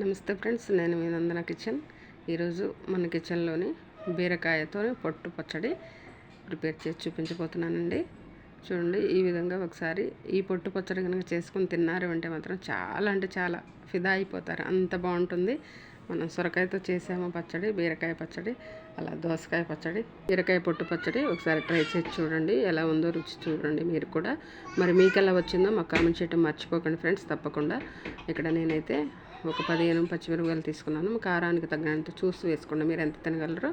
నమస్తే ఫ్రెండ్స్ నేను మీ నందన కిచెన్. ఈరోజు మన కిచెన్లోని బీరకాయతో పొట్టు పచ్చడి ప్రిపేర్ చేసి చూపించబోతున్నానండి. చూడండి ఈ విధంగా ఒకసారి ఈ పొట్టు పచ్చడి కనుక చేసుకుని తిన్నారు అంటే మాత్రం చాలా అంటే చాలా ఫిదా అయిపోతారు. అంత బాగుంటుంది. మనం సొరకాయతో చేసాము పచ్చడి బీరకాయ పచ్చడి అలా దోసకాయ పచ్చడి బీరకాయ పొట్టు పచ్చడి ఒకసారి ట్రై చేసి చూడండి ఎలా ఉందో రుచి చూడండి మీరు కూడా. మరి మీకు ఎలా వచ్చిందో మాకు కామెంట్ చేయడం మర్చిపోకండి ఫ్రెండ్స్ తప్పకుండా. ఇక్కడ నేనైతే ఒక పదిహేను పచ్చిమిరపకాయలు తీసుకున్నాను. కారానికి తగినంత చూసి వేసుకోండి. మీరు ఎంత తినగలరో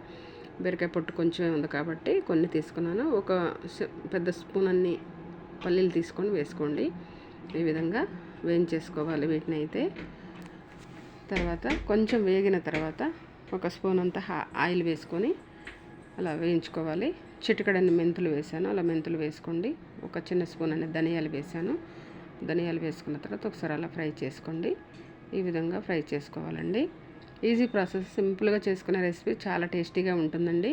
బీరకాయ పొట్టు కొంచెమే ఉంది కాబట్టి కొన్ని తీసుకున్నాను. ఒక పెద్ద స్పూన్ అన్ని పల్లీలు తీసుకొని వేసుకోండి. ఈ విధంగా వేయించేసుకోవాలి వీటిని అయితే. తర్వాత కొంచెం వేగిన తర్వాత ఒక స్పూన్ అంతా ఆయిల్ వేసుకొని అలా వేయించుకోవాలి. చిటికడన్ని మెంతులు వేసాను. అలా మెంతులు వేసుకోండి. ఒక చిన్న స్పూన్ అనే ధనియాలు వేసాను. ధనియాలు వేసుకున్న తర్వాత ఒకసారి అలా ఫ్రై చేసుకోండి. ఈ విధంగా ఫ్రై చేసుకోవాలండి. ఈజీ ప్రాసెస్ సింపుల్గా చేసుకునే రెసిపీ చాలా టేస్టీగా ఉంటుందండి.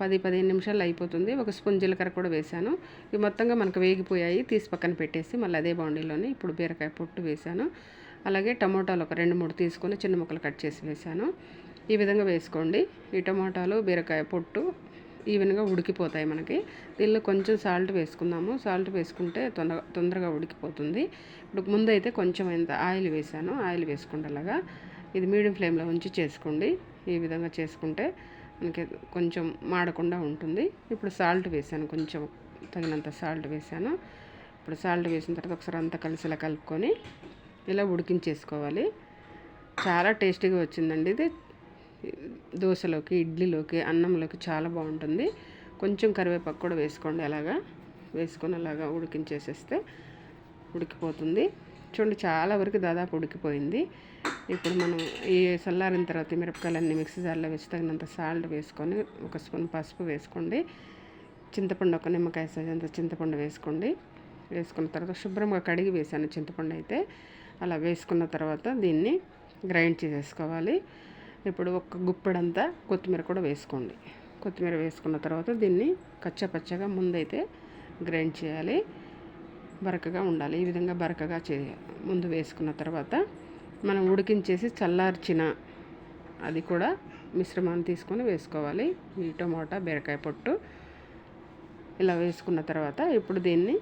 పది పదిహేను నిమిషాలు అయిపోతుంది. ఒక స్పూన్ జీలకర్ర కూడా వేశాను ఇవి మొత్తంగా మనకు వేగిపోయాయి. తీసి పక్కన పెట్టేసి మళ్ళీ అదే బౌండీలోనే ఇప్పుడు బీరకాయ పొట్టు వేశాను అలాగే టమోటాలు ఒక రెండు మూడు తీసుకొని చిన్న ముక్కలు కట్ చేసి వేశాను ఈ విధంగా వేసుకోండి. ఈ టమోటాలు బీరకాయ పొట్టు ఈవెన్గా ఉడికిపోతాయి మనకి. దీనిలో కొంచెం సాల్ట్ వేసుకుందాము. సాల్ట్ వేసుకుంటే తొందర తొందరగా ఉడికిపోతుంది. ఇప్పుడు ముందు అయితే కొంచెం ఎంత ఆయిల్ వేసాను. ఆయిల్ వేసుకుండలాగా ఇది మీడియం ఫ్లేమ్లో ఉంచి చేసుకోండి. ఈ విధంగా చేసుకుంటే మనకి కొంచెం మాడకుండా ఉంటుంది. ఇప్పుడు సాల్ట్ వేసాను. కొంచెం తగినంత సాల్ట్ వేసాను. ఇప్పుడు సాల్ట్ వేసిన తర్వాత ఒకసారి అంతా కలిసిలా కలుపుకొని ఇలా ఉడికించేసుకోవాలి. చాలా టేస్టీగా వచ్చిందండి ఇది. దోశలోకి ఇడ్లీలోకి అన్నంలోకి చాలా బాగుంటుంది. కొంచెం కరివేపాకు కూడా వేసుకోండి అలాగా. వేసుకొని అలాగా ఉడికించేసేస్తే ఉడికిపోతుంది. చూడండి చాలా వరకు దాదాపు ఉడికిపోయింది. ఇప్పుడు మనం ఈ చల్లారిన తర్వాత మిరపకాయలన్నీ మిక్సీ జార్లో వేసి తగినంత సాల్ట్ వేసుకొని ఒక స్పూన్ పసుపు వేసుకోండి. చింతపండు ఒక నిమ్మకాయ సైజ్ అంత చింతపండు వేసుకోండి. వేసుకున్న తర్వాత శుభ్రంగా కడిగి వేసాను చింతపండు అయితే. అలా వేసుకున్న తర్వాత దీన్ని గ్రైండ్ చేసేసుకోవాలి. ఇప్పుడు ఒక గుప్పెడంతా కొత్తిమీర కూడా వేసుకోండి. కొత్తిమీర వేసుకున్న తర్వాత దీన్ని కచ్చపచ్చగా ముందైతే గ్రైండ్ చేయాలి. బరకగా ఉండాలి. ఈ విధంగా బరకగా చేయాలి ముందు వేసుకున్న తర్వాత మనం ఉడికించేసి చల్లార్చిన అది కూడా మిశ్రమాన్ని తీసుకొని వేసుకోవాలి. ఈ టమోటా బీరకాయ పొట్టు ఇలా వేసుకున్న తర్వాత ఇప్పుడు దీన్ని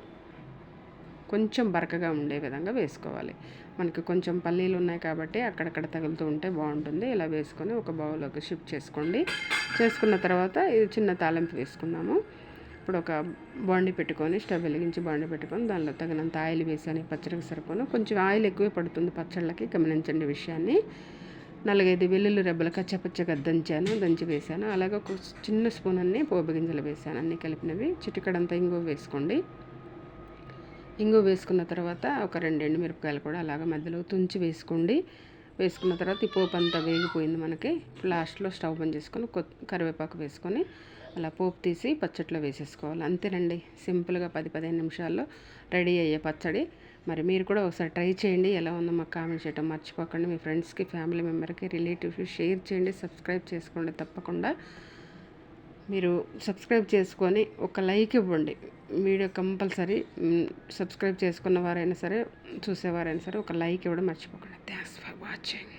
కొంచెం బరకగా ఉండే విధంగా వేసుకోవాలి. మనకి కొంచెం పల్లీలు ఉన్నాయి కాబట్టి అక్కడక్కడ తగులుతూ ఉంటే బాగుంటుంది. ఇలా వేసుకొని ఒక బౌల్లోకి షిఫ్ట్ చేసుకోండి. చేసుకున్న తర్వాత ఇది చిన్న తాలింపు వేసుకుందాము. ఇప్పుడు ఒక బాండి పెట్టుకొని స్టవ్ వెలిగించి బాండి పెట్టుకొని దానిలో తగినంత ఆయిల్ వేసాను పచ్చడికి సరిపోను. కొంచెం ఆయిల్ ఎక్కువే పడుతుంది పచ్చళ్ళకి గమనించండి విషయాన్ని. నాలుగైదు వెల్లుల్లి రెబ్బలు కచ్చపచ్చగా దంచాను దంచి వేసాను అలాగే ఒక చిన్న స్పూన్ అన్ని పోపు గింజలు వేసాను అన్నీ కలిపినవి. చిటికడంతా ఇంగువ వేసుకోండి. ఇంగు వేసుకున్న తర్వాత ఒక రెండు మిరపకాయలు కూడా అలాగ మధ్యలో తుంచి వేసుకోండి. వేసుకున్న తర్వాత ఈ పోపు అంతా వేగిపోయింది మనకి. లాస్ట్లో స్టవ్ బంద్ చేసుకొని కొత్త కరివేపాకు వేసుకొని అలా పోపు తీసి పచ్చట్లో వేసేసుకోవాలి. అంతేనండి. సింపుల్గా పది పదిహేను నిమిషాల్లో రెడీ అయ్యే పచ్చడి. మరి మీరు కూడా ఒకసారి ట్రై చేయండి. ఎలా ఉందో మాకు కామెంట్ చేయడం మర్చిపోకండి. మీ ఫ్రెండ్స్కి ఫ్యామిలీ మెంబర్కి రిలేటివ్స్కి షేర్ చేయండి. సబ్స్క్రైబ్ చేసుకోండి తప్పకుండా. మీరు సబ్స్క్రైబ్ చేసుకొని ఒక లైక్ ఇవ్వండి. వీడియో కంపల్సరీ సబ్స్క్రైబ్ చేసుకున్న వారైనా సరే చూసేవారైనా సరే ఒక లైక్ ఇవ్వడం మర్చిపోకండి. Thanks for watching